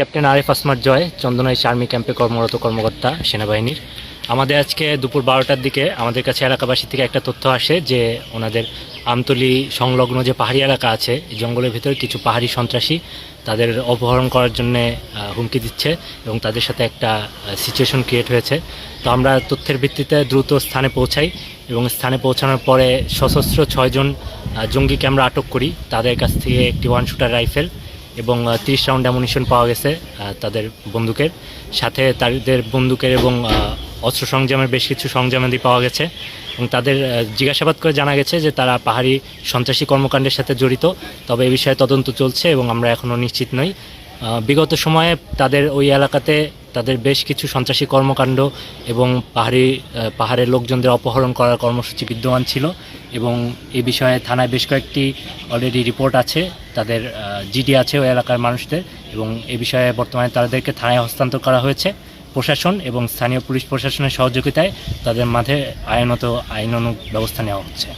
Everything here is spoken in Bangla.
ক্যাপ্টেন আরিফ আসমার জয়, চন্দনাইশ আর্মি ক্যাম্পে কর্মরত কর্মকর্তা সেনাবাহিনীর। আমাদের আজকে দুপুর বারোটার দিকে আমাদের কাছে এলাকাবাসী থেকে একটা তথ্য আসে যে ওনাদের আমতলি সংলগ্ন যে পাহাড়ি এলাকা আছে জঙ্গলের ভিতরে কিছু পাহাড়ি সন্ত্রাসী তাদের অপহরণ করার জন্য হুমকি দিচ্ছে এবং তাদের সাথে একটা সিচুয়েশন ক্রিয়েট হয়েছে। তো আমরা তথ্যের ভিত্তিতে দ্রুত স্থানে পৌঁছাই এবং স্থানে পৌঁছানোর পরে সশস্ত্র ছয়জন জঙ্গিকে আমরা আটক করি। তাদের কাছ থেকে একটি ওয়ান শুটার রাইফেল এবং তিরিশ রাউন্ড অ্যামুনিশন পাওয়া গেছে তাদের বন্দুকের। সাথে তাদের বন্দুকের এবং অস্ত্র সংযমের বেশ কিছু সংযমাদি পাওয়া গেছে। এবং তাদের জিজ্ঞাসাবাদ করে জানা গেছে যে তারা পাহাড়ি সন্ত্রাসী কর্মকাণ্ডের সাথে জড়িত। তবে এ বিষয়ে তদন্ত চলছে এবং আমরা এখনও নিশ্চিত নই। বিগত সময়ে তাদের ওই এলাকাতে তাদের বেশ কিছু সন্ত্রাসী কর্মকাণ্ড এবং পাহাড়ি পাহাড়ের লোকজনদের অপহরণ করার কর্মসূচি বিদ্যমান ছিল এবং এই বিষয়ে থানায় বেশ কয়েকটি অলরেডি রিপোর্ট আছে, তাদের জিডি আছে ওই এলাকার মানুষদের এবং এ বিষয়ে বর্তমানে তাদেরকে থানায় হস্তান্তর করা হয়েছে। প্রশাসন এবং স্থানীয় পুলিশ প্রশাসনের সহযোগিতায় তাদের মাঝে আইনত, আইনানুগ ব্যবস্থা নেওয়া হচ্ছে।